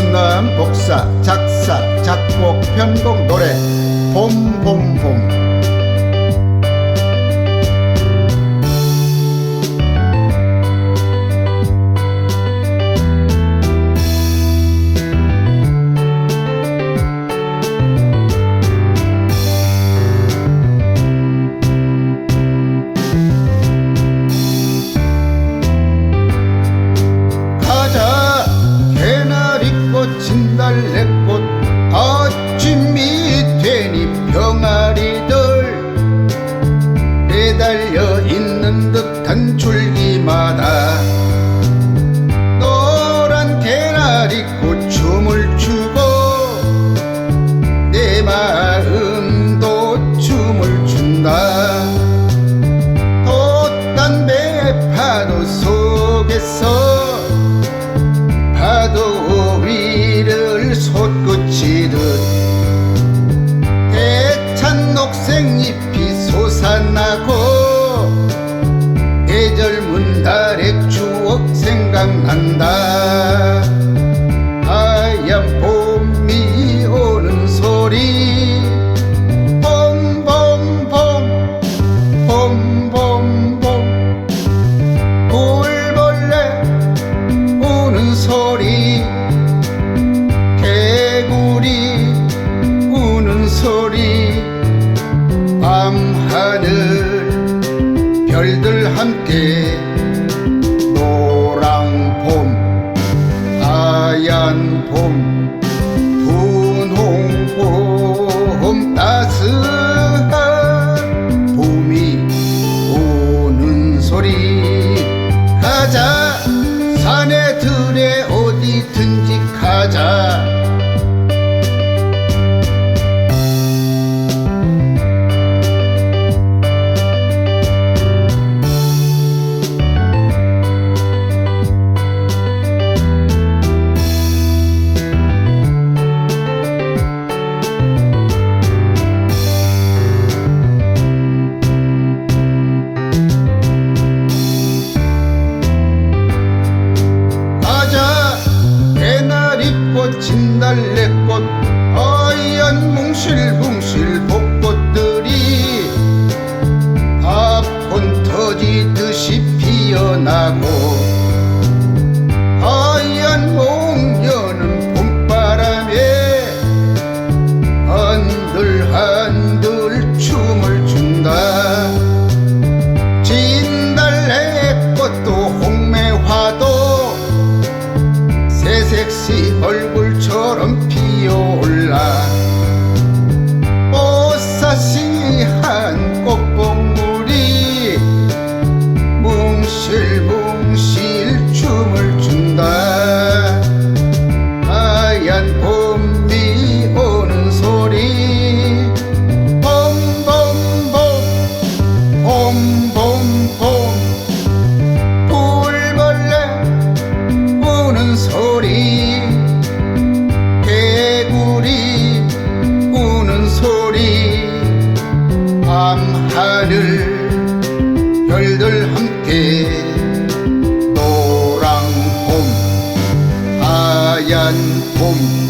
순남 복사 작사 작곡 편곡 노래. 봄봄봄. 생각난다. 하얀 봄이 오는 소리. 봄봄봄. 봄봄봄. 꿀벌레 우는 소리. 개구리 우는 소리. 밤하늘 별들 함께 가자. 산에 들에 어디든지 가자. sin 하늘 별들 함께 노랑 봄 하얀 봄.